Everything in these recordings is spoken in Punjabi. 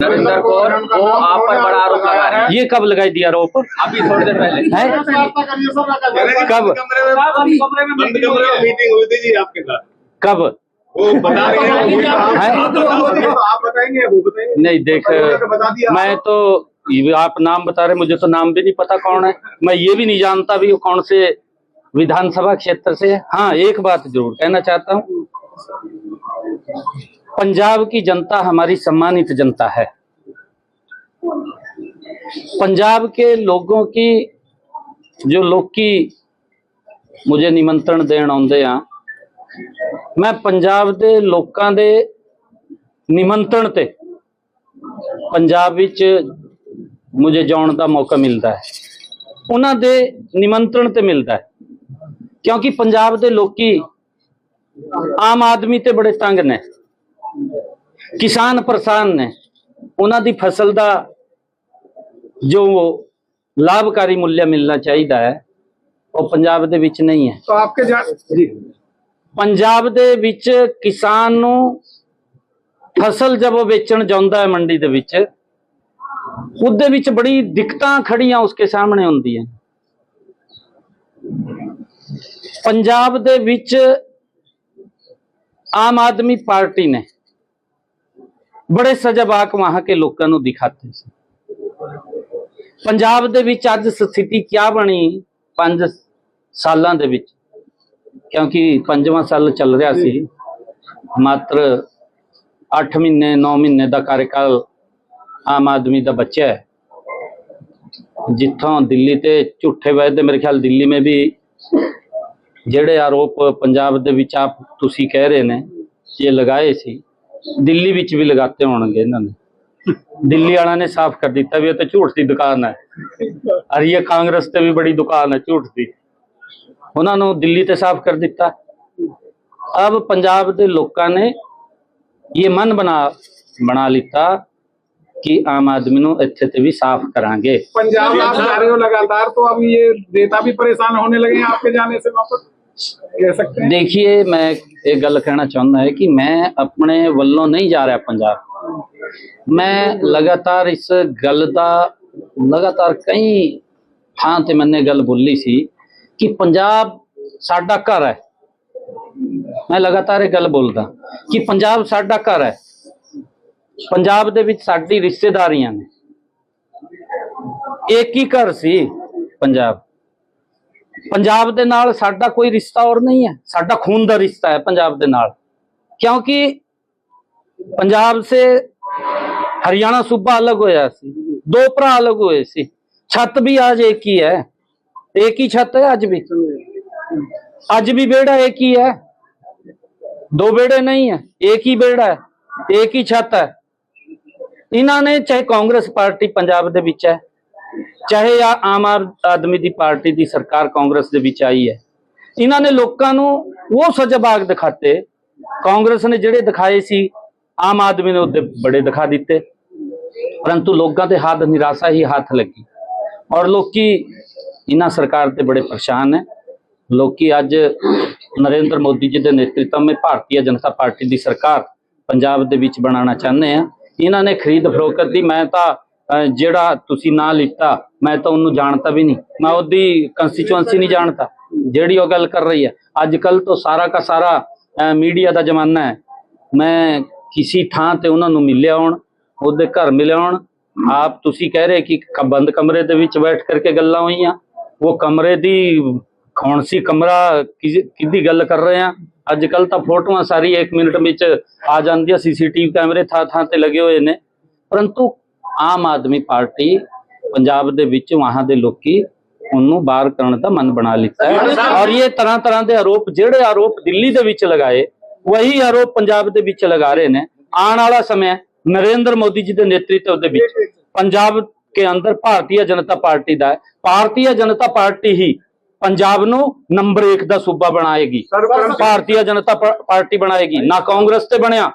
नरेंद्र कौर वो आप पर बड़ा आरोप लगा रहे हैं। ये कब लगाई दिया आरोप अभी थोड़ी देर पहले। है? कब? बंद कमरे में मीटिंग हुई थी जी आपके साथ। कब? वो बता रहे हैं है? तो आप बताएँगे वो बताएँगे। नहीं देख। मैं तो आप नाम बता रहे मुझे तो नाम भी नहीं पता कौन है। मैं ये भी नहीं जानता भी कौन से विधानसभा क्षेत्र से हाँ एक बात ज़रूर कहना चाहता हूँ। पंजाब की जनता हमारी सम्मानित जनता है पंजाब के लोगों की जो लोग की ਮੁਝੇ ਨਿਮੰਤਰਣ ਦੇਣ ਆਉਂਦੇ ਆ ਮੈਂ ਪੰਜਾਬ ਦੇ ਲੋਕਾਂ ਦੇ ਨਿਮੰਤਰਣ ਤੇ ਪੰਜਾਬ ਵਿੱਚ ਮੁਝੇ ਜਾਣ ਦਾ ਮੌਕਾ ਮਿਲਦਾ ਹੈ ਉਹਨਾਂ ਦੇ ਨਿਮੰਤਰਣ ਤੇ ਮਿਲਦਾ ਹੈ ਕਿਉਂਕਿ ਪੰਜਾਬ ਦੇ ਲੋਕੀ ਆਮ ਆਦਮੀ ਤੇ ਬੜੇ ਤੰਗ ਨੇ ਕਿਸਾਨ ਪਰੇਸ਼ਾਨ ਨੇ ਉਹਨਾਂ ਦੀ ਫਸਲ ਦਾ ਜੋ ਲਾਭਕਾਰੀ ਮੁੱਲ ਮਿਲਣਾ ਚਾਹੀਦਾ ਹੈ ਉਹ ਪੰਜਾਬ ਦੇ ਵਿੱਚ ਨਹੀਂ ਹੈ। ਤਾਂ ਆਪਕੇ ਪੰਜਾਬ ਦੇ ਵਿੱਚ ਕਿਸਾਨ ਨੂੰ ਫਸਲ ਜਦ ਉਹ ਵੇਚਣ ਜਾਂਦਾ ਹੈ ਮੰਡੀ ਦੇ ਵਿੱਚ ਉਹਦੇ ਵਿੱਚ ਬੜੀ ਦਿੱਕਤਾਂ ਖੜੀਆਂ ਉਸਕੇ ਸਾਹਮਣੇ ਹੁੰਦੀਆਂ। ਪੰਜਾਬ ਦੇ ਵਿੱਚ ਆਮ ਆਦਮੀ ਪਾਰਟੀ ਨੇ ਬੜੇ ਸਜਬਾਕ ਵਹਾਂ ਕੇ ਲੋਕਾਂ ਨੂੰ ਦਿਖਾਤੇ ਸੀ। ਪੰਜਾਬ ਦੇ ਵਿੱਚ ਅੱਜ ਸਥਿਤੀ ਕਿਆ ਬਣੀ 5 ਸਾਲਾਂ ਦੇ ਵਿੱਚ? ਕਿਉਂਕਿ ਪੰਜਵਾਂ ਸਾਲ ਚੱਲ ਰਿਹਾ ਸੀ। ਮਾਤਰ 8 ਮਹੀਨੇ 9 ਮਹੀਨੇ ਦਾ ਕਾਰਜਕਾਲ ਆਮ ਆਦਮੀ ਦਾ ਬੱਚਾ ਹੈ। ਜਿੱਥੋਂ ਦਿੱਲੀ ਤੇ ਝੂਠੇ ਵਾਅਦੇ ਮੇਰੇ ਖਿਆਲ ਦਿੱਲੀ ਮੇ ਵੀ ਜਿਹੜੇ ਆਰੋਪ ਪੰਜਾਬ ਦੇ ਵਿੱਚ ਆਪ ਤੁਸੀਂ ਕਹਿ ਰਹੇ ਨੇ, ਇਹ ਲਗਾਏ ਸੀ। ਦਿੱਲੀ ਵਿੱਚ ਵੀ ਲਗਾਤੇ ਹੋਣਗੇ ਇਹਨਾਂ ਨੇ ਦਿੱਲੀ ਵਾਲਿਆਂ ਨੇ ਸਾਫ਼ ਕਰ ਦਿੱਤਾ ਵੀ ਇਹ ਤਾਂ ਝੂਠ ਦੀ ਦੁਕਾਨ ਹੈ ਅਰ ਇਹ ਕਾਂਗਰਸ ਤੇ ਵੀ ਬੜੀ ਦੁਕਾਨ ਹੈ ਝੂਠ ਦੀ ਉਹਨਾਂ ਨੂੰ ਦਿੱਲੀ ਤੇ ਸਾਫ਼ ਕਰ ਦਿੱਤਾ ਅਬ ਪੰਜਾਬ ਦੇ ਲੋਕਾਂ ਨੇ ਇਹ ਮਨ ਬਣਾ ਬਣਾ ਲਿੱਤਾ ਕਿ ਆਮ ਆਦਮੀ ਨੂੰ ਇੱਥੇ ਤੇ ਵੀ ਸਾਫ਼ ਕਰਾਂਗੇ पंजाब आप जा रहे हो लगातार तो अब ये नेता भी परेशान होने लगे हैं आपके जाने से वापस ਦੇਖੀਏ, ਮੈਂ हैं ਗੱਲ ਕਹਿਣਾ ਚਾਹੁੰਦਾ ਹੈ ਕਿ ਮੈਂ ਆਪਣੇ ਵੱਲੋਂ ਨਹੀਂ ਜਾ ਰਿਹਾ ਪੰਜਾਬ। ਮੈਂ ਲਗਾਤਾਰ ਇਸ ਗੱਲ ਦਾ ਲਗਾਤਾਰ ਕਈ ਥਾਂ ਤੇ ਮੈਨੇ ਗੱਲ ਬੋਲੀ ਸੀ ਕਿ ਪੰਜਾਬ ਸਾਡਾ ਘਰ ਹੈ। ਮੈਂ ਲਗਾਤਾਰ ਇਹ ਗੱਲ ਬੋਲਦਾ ਕਿ ਪੰਜਾਬ ਸਾਡਾ ਘਰ ਹੈ। ਪੰਜਾਬ ਦੇ ਵਿੱਚ ਸਾਡੀ ਰਿਸ਼ਤੇਦਾਰੀਆਂ ਨੇ। ਇੱਕ ਹੀ ਘਰ ਸੀ ਪੰਜਾਬ। ਪੰਜਾਬ ਦੇ ਨਾਲ ਸਾਡਾ ਕੋਈ ਰਿਸ਼ਤਾ ਔਰ ਨਹੀਂ ਹੈ। ਸਾਡਾ ਖੂਨ ਦਾ ਰਿਸ਼ਤਾ ਹੈ ਪੰਜਾਬ ਦੇ ਨਾਲ। ਕਿਉਂਕਿ ਪੰਜਾਬ ਸੇ ਹਰਿਆਣਾ ਸੂਬਾ ਅਲੱਗ ਹੋਇਆ ਸੀ। ਦੋ ਭਰਾ ਅਲੱਗ ਹੋਏ ਸੀ। ਛੱਤ ਵੀ ਅੱਜ ਇੱਕ ਹੀ ਹੈ। ਇੱਕ ਹੀ ਛੱਤ ਹੈ ਅੱਜ ਵੀ। ਅੱਜ ਵੀ ਬੇੜਾ ਇੱਕ ਹੀ ਹੈ। ਦੋ ਬੇੜੇ ਨਹੀਂ ਹੈ। ਇੱਕ ਹੀ ਬੇੜਾ ਹੈ। ਇੱਕ ਹੀ ਛੱਤ ਹੈ। ਇਹਨਾਂ ਨੇ, ਚਾਹੇ ਕਾਂਗਰਸ ਪਾਰਟੀ ਪੰਜਾਬ ਦੇ ਵਿੱਚ ਹੈ ਚਾਹੇ ਆ ਆਮ ਆਦ- ਆਦਮੀ ਦੀ ਪਾਰਟੀ ਦੀ ਸਰਕਾਰ ਕਾਂਗਰਸ ਦੇ ਵਿੱਚ ਆਈ ਹੈ, ਇਹਨਾਂ ਨੇ ਲੋਕਾਂ ਨੂੰ ਉਹ ਸਜਬਾਗ ਦਿਖਾਤੇ। ਕਾਂਗਰਸ ਨੇ ਜਿਹੜੇ ਦਿਖਾਏ ਸੀ, ਆਮ ਆਦਮੀ ਨੇ ਉਹਦੇ ਬੜੇ ਦਿਖਾ ਦਿੱਤੇ। ਪਰੰਤੂ ਲੋਕਾਂ ਦੇ ਹੱਥ ਨਿਰਾਸ਼ਾ ਹੀ ਹੱਥ ਲੱਗੀ। ਔਰ ਲੋਕੀ ਇਹਨਾਂ ਸਰਕਾਰ ਤੇ ਬੜੇ ਪਰੇਸ਼ਾਨ ਹੈ ਲੋਕੀ ਅੱਜ ਨਰਿੰਦਰ ਮੋਦੀ ਜੀ ਦੇ ਨੇਤਰਤਵ ਵਿੱਚ ਭਾਰਤੀ ਜਨਤਾ ਪਾਰਟੀ ਦੀ ਸਰਕਾਰ ਪੰਜਾਬ ਦੇ ਵਿੱਚ ਬਣਾਉਣਾ ਚਾਹੁੰਦੇ ਆ। ਇਹਨਾਂ ਨੇ ਖਰੀਦ ਫਰੋਖਤ ਦੀ, ਮੈਂ ਤਾਂ ਜਿਹੜਾ ਤੁਸੀਂ ਨਾਂ ਲਿੱਤਾ, ਮੈਂ ਤਾਂ ਉਹਨੂੰ ਜਾਣਤਾ ਵੀ ਨਹੀਂ। ਮੈਂ ਉਹਦੀ ਕੰਸਟੀਚੁਐਂਸੀ ਨਹੀਂ ਜਾਣਤਾ, ਜਿਹੜੀ ਉਹ ਗੱਲ ਕਰ ਰਹੀ ਹੈ। ਅੱਜ ਕੱਲ ਤਾਂ ਸਾਰਾ ਦਾ ਸਾਰਾ ਮੀਡੀਆ ਦਾ ਜ਼ਮਾਨਾ ਹੈ। ਮੈਂ ਕਿਸੇ ਥਾਂ ਤੇ ਉਹਨਾਂ ਨੂੰ ਮਿਲਿਆ ਹੁਣ, ਉਹਦੇ ਘਰ ਮਿਲਿਆ ਹੁਣ, ਆਪ ਤੁਸੀਂ ਕਹਿ ਰਹੇ ਕਿ ਬੰਦ ਕਮਰੇ ਦੇ ਵਿੱਚ ਬੈਠ ਕਰਕੇ ਗੱਲਾਂ ਹੋਈਆਂ। ਉਹ ਕਮਰੇ ਦੀ ਕੌਣ ਸੀ ਕਮਰਾ ਕਿਸ- ਕਿਹਦੀ ਗੱਲ ਕਰ ਰਹੇ ਆ ਅੱਜ ਕੱਲ ਤਾਂ ਫੋਟੋਆਂ ਸਾਰੀ 1 ਮਿੰਟ ਵਿੱਚ ਆ ਜਾਂਦੀਆਂ, ਸੀਸੀਟੀਵੀ ਕੈਮਰੇ ਥਾਂ ਥਾਂ ਤੇ ਲੱਗੇ ਹੋਏ ਨੇ। ਪਰੰਤੂ ਆਮ ਆਦਮੀ ਪਾਰਟੀ ਪੰਜਾਬ ਦੇ ਵਿੱਚ ਵਹਾਂ ਦੇ ਲੋਕੀ ਉਹਨੂੰ ਬਾਹਰ ਕਰਨ ਦਾ ਮਨ ਬਣਾ ਲਿੱਤਾ ਹੈ। ਔਰ ਇਹ ਤਰ੍ਹਾਂ ਤਰ੍ਹਾਂ ਦੇ ਆਰੋਪ ਜਿਹੜੇ ਆਰੋਪ ਦਿੱਲੀ ਦੇ ਵਿੱਚ ਲਗਾਏ ਵਹੀ ਆਰੋਪ ਪੰਜਾਬ ਦੇ ਵਿੱਚ ਲਗਾ ਰਹੇ ਨੇ। ਆਉਣ ਵਾਲਾ ਸਮਾਂ ਨਰਿੰਦਰ ਮੋਦੀ ਜੀ ਦੇ ਨੇਤਰਤਵ ਦੇ ਵਿੱਚ। ਪੰਜਾਬ ਕੇ ਅੰਦਰ ਭਾਰਤੀ ਜਨਤਾ ਪਾਰਟੀ ਦਾ ਭਾਰਤੀ ਜਨਤਾ ਪਾਰਟੀ ਹੀ ਪੰਜਾਬ ਨੂੰ ਨੰਬਰ 1 ਦਾ ਸੂਬਾ ਬਣਾਏਗੀ। ਭਾਰਤੀ ਜਨਤਾ ਪਾਰਟੀ ਬਣਾਏਗੀ। ਨਾ ਕਾਂਗਰਸ ਤੇ ਬਣਿਆ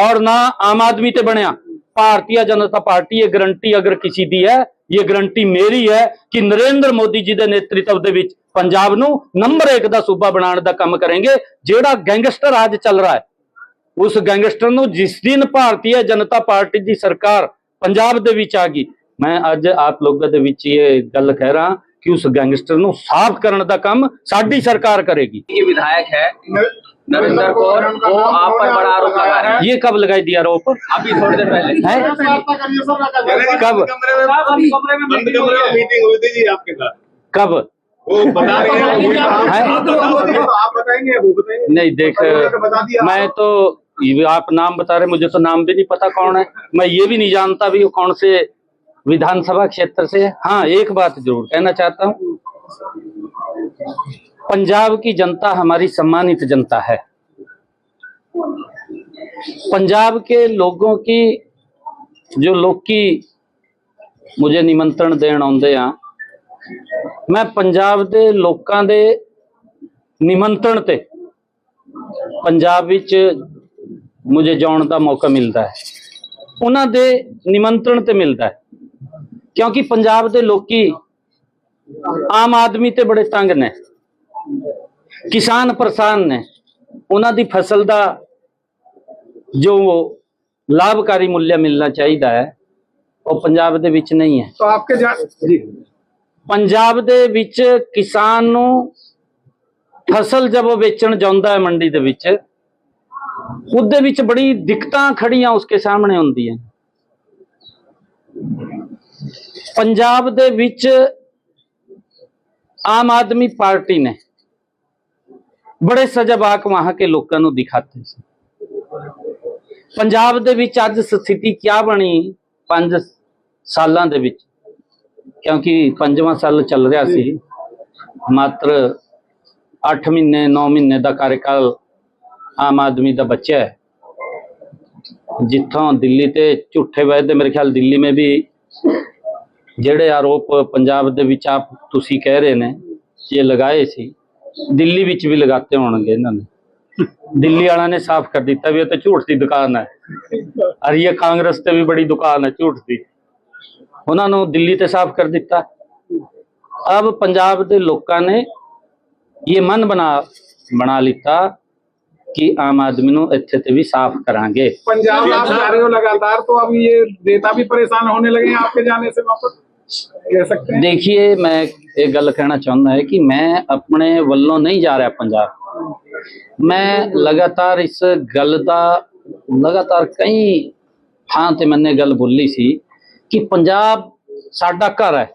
ਔਰ ਨਾ ਆਮ ਆਦਮੀ ਤੇ ਬਣਿਆ। ਭਾਰਤੀ ਜਨਤਾ ਪਾਰਟੀ ਇਹ ਗਰੰਟੀ ਅਗਰ ਕਿਸੇ ਦੀ ਹੈ ਇਹ ਗਰੰਟੀ ਮੇਰੀ ਹੈ ਕਿ ਨਰਿੰਦਰ ਮੋਦੀ ਜੀ ਦੇ ਨੇਤਰਤਵ ਦੇ ਵਿੱਚ ਪੰਜਾਬ ਨੂੰ ਨੰਬਰ 1 ਦਾ ਸੂਬਾ ਬਣਾਉਣ ਦਾ ਕੰਮ ਕਰਾਂਗੇ ਜਿਹੜਾ ਗੈਂਗਸਟਰ ਅੱਜ ਚੱਲ ਰਿਹਾ ਹੈ ਉਸ ਗੈਂਗਸਟਰ ਨੂੰ ਜਿਸ ਦਿਨ ਭਾਰਤੀ ਜਨਤਾ ਪਾਰਟੀ ਦੀ ਸਰਕਾਰ ਪੰਜਾਬ ਦੇ ਵਿੱਚ ਆ ਗਈ ਮੈਂ ਅੱਜ ਆਪ ਲੋਕਾਂ ਦੇ ਵਿੱਚ ਇਹ ਗੱਲ ਕਹਿ ਰਹਾ ਕਿ ਉਸ ਗੈਂਗਸਟਰ ਨੂੰ ਸਾਫ਼ ਕਰਨ ਦਾ ਕੰਮ ਸਾਡੀ ਸਰਕਾਰ ਕਰੇਗੀ की विधायक है नरेंद्र कौर वो आप पर बड़ा आरोप लगा रहे हैं। ये कब लगाई दिया आरोप? अभी थोड़ी देर पहले। है? कब? बंद कमरे में मीटिंग हुई थी जी आपके साथ। कब? वो बता रहे हैं? तो आप बताएँगे वो बताएँगे नहीं देख मैं तो आप नाम बता रहे मुझे तो नाम भी नहीं पता कौन है। मैं ये भी नहीं जानता भी कौन से विधानसभा क्षेत्र से हाँ एक बात ज़रूर कहना चाहता हूँ। पंजाब की जनता हमारी सम्मानित जनता है। पंजाब के लोगों की, जो लोकी मुझे ਨਿਮੰਤਰਣ ਦੇਣ ਆਉਂਦੇ ਆ ਮੈਂ ਪੰਜਾਬ ਦੇ ਲੋਕਾਂ ਦੇ ਨਿਮੰਤਰਣ ਤੇ ਪੰਜਾਬ ਵਿੱਚ ਮੁਝੇ ਜਾਣ ਦਾ ਮੌਕਾ ਮਿਲਦਾ ਹੈ ਉਹਨਾਂ ਦੇ ਨਿਮੰਤਰਣ ਤੇ ਮਿਲਦਾ ਹੈ ਕਿਉਂਕਿ ਪੰਜਾਬ ਦੇ ਲੋਕੀ ਆਮ ਆਦਮੀ ਤੇ ਬੜੇ ਤੰਗ ਨੇ ਕਿਸਾਨ ਪ੍ਰਸਾਨ ਨੇ ਉਹਨਾਂ ਦੀ ਫਸਲ ਦਾ ਜੋ ਲਾਭਕਾਰੀ ਮੁੱਲ ਮਿਲਣਾ ਚਾਹੀਦਾ ਹੈ ਉਹ ਪੰਜਾਬ ਦੇ ਵਿੱਚ ਨਹੀਂ ਹੈ। ਤਾਂ ਆਪਕੇ ਪੰਜਾਬ ਦੇ ਵਿੱਚ ਕਿਸਾਨ ਨੂੰ ਫਸਲ ਜਦ ਉਹ ਵੇਚਣ ਜਾਂਦਾ ਹੈ ਮੰਡੀ ਦੇ ਵਿੱਚ ਉਹਦੇ ਵਿੱਚ ਬੜੀ ਦਿੱਕਤਾਂ ਖੜੀਆਂ ਉਸਕੇ ਸਾਹਮਣੇ ਹੁੰਦੀਆਂ। ਪੰਜਾਬ ਦੇ ਵਿੱਚ ਆਮ ਆਦਮੀ ਪਾਰਟੀ ਨੇ ਬੜੇ ਸਜਬਾਕ ਵਹਾਂ ਕੇ ਲੋਕਾਂ ਨੂੰ ਦਿਖਾਤੇ ਸੀ। ਪੰਜਾਬ ਦੇ ਵਿੱਚ ਅੱਜ ਸਥਿਤੀ ਕਿਆ ਬਣੀ 5 ਸਾਲਾਂ ਦੇ ਵਿੱਚ? ਕਿਉਂਕਿ ਪੰਜਵਾਂ ਸਾਲ ਚੱਲ ਰਿਹਾ ਸੀ। ਮਾਤਰ 8 ਮਹੀਨੇ 9 ਮਹੀਨੇ ਦਾ ਕਾਰਜਕਾਲ ਆਮ ਆਦਮੀ ਦਾ ਬੱਚਾ ਹੈ। ਜਿੱਥੋਂ ਦਿੱਲੀ ਤੇ ਝੂਠੇ ਵਾਅਦੇ ਮੇਰੇ ਖਿਆਲ ਦਿੱਲੀ ਮੇ ਵੀ ਜਿਹੜੇ ਆਰੋਪ ਪੰਜਾਬ ਦੇ ਵਿੱਚ ਆਪ ਤੁਸੀਂ ਕਹਿ ਰਹੇ ਨੇ, ਇਹ ਲਗਾਏ ਸੀ। ਦਿੱਲੀ ਵਿੱਚ ਵੀ ਲਗਾਤੇ ਹੋਣਗੇ ਇਹਨਾਂ ਨੇ ਦਿੱਲੀ ਵਾਲਿਆਂ ਨੇ ਸਾਫ਼ ਕਰ ਦਿੱਤਾ ਵੀ ਇਹ ਤਾਂ ਝੂਠ ਦੀ ਦੁਕਾਨ ਹੈ ਅਰ ਇਹ ਕਾਂਗਰਸ ਤੇ ਵੀ ਬੜੀ ਦੁਕਾਨ ਹੈ ਝੂਠ ਦੀ ਉਹਨਾਂ ਨੂੰ ਦਿੱਲੀ ਤੇ ਸਾਫ਼ ਕਰ ਦਿੱਤਾ ਅਬ ਪੰਜਾਬ ਦੇ ਲੋਕਾਂ ਨੇ ਇਹ ਮਨ ਬਣਾ ਬਣਾ ਲਿੱਤਾ ਕਿ ਆਮ ਆਦਮੀ ਨੂੰ ਇੱਥੇ ਤੇ ਵੀ ਸਾਫ਼ ਕਰਾਂਗੇ पंजाब आप जा रहे हो लगातार तो अब ये नेता भी परेशान होने लगे हैं आपके जाने से वापस ਦੇਖੀਏ, ਮੈਂ ਇਹ ਗੱਲ ਕਹਿਣਾ ਚਾਹੁੰਦਾ ਹੈ ਕਿ ਮੈਂ ਆਪਣੇ ਵੱਲੋਂ ਨਹੀਂ ਜਾ ਰਿਹਾ ਪੰਜਾਬ। ਮੈਂ ਲਗਾਤਾਰ ਇਸ ਗੱਲ ਦਾ ਲਗਾਤਾਰ ਕਈ ਥਾਂ ਤੇ ਮੈਨੇ ਗੱਲ ਬੋਲੀ ਸੀ ਕਿ ਪੰਜਾਬ ਸਾਡਾ ਘਰ ਹੈ।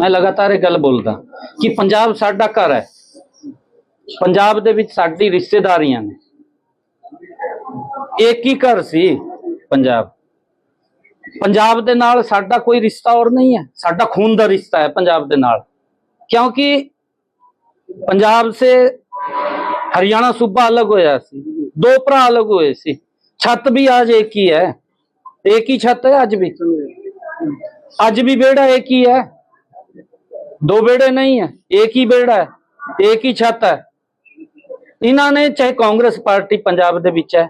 ਮੈਂ ਲਗਾਤਾਰ ਇਹ ਗੱਲ ਬੋਲਦਾ ਕਿ ਪੰਜਾਬ ਸਾਡਾ ਘਰ ਹੈ। ਪੰਜਾਬ ਦੇ ਵਿੱਚ ਸਾਡੀ ਰਿਸ਼ਤੇਦਾਰੀਆਂ ਨੇ। ਇੱਕ ਹੀ ਘਰ ਸੀ ਪੰਜਾਬ। ਪੰਜਾਬ ਦੇ ਨਾਲ ਸਾਡਾ ਕੋਈ ਰਿਸ਼ਤਾ ਔਰ ਨਹੀਂ ਹੈ। ਸਾਡਾ ਖੂਨ ਦਾ ਰਿਸ਼ਤਾ ਹੈ ਪੰਜਾਬ ਦੇ ਨਾਲ। ਕਿਉਂਕਿ ਪੰਜਾਬ ਸੇ ਹਰਿਆਣਾ ਸੂਬਾ ਅਲੱਗ ਹੋਇਆ ਸੀ। ਦੋ ਭਰਾ ਅਲੱਗ ਹੋਏ ਸੀ। ਛੱਤ ਵੀ ਅੱਜ ਇੱਕ ਹੀ ਹੈ। ਇੱਕ ਹੀ ਛੱਤ ਹੈ ਅੱਜ ਵੀ। ਅੱਜ ਵੀ ਵਿਹੜਾ ਇੱਕ ਹੀ ਹੈ। ਦੋ ਵਿਹੜੇ ਨਹੀਂ ਹੈ। ਇੱਕ ਹੀ ਵਿਹੜਾ ਹੈ। ਇੱਕ ਹੀ ਛੱਤ ਹੈ। ਇਹਨਾਂ ਨੇ, ਚਾਹੇ ਕਾਂਗਰਸ ਪਾਰਟੀ ਪੰਜਾਬ ਦੇ ਵਿੱਚ ਹੈ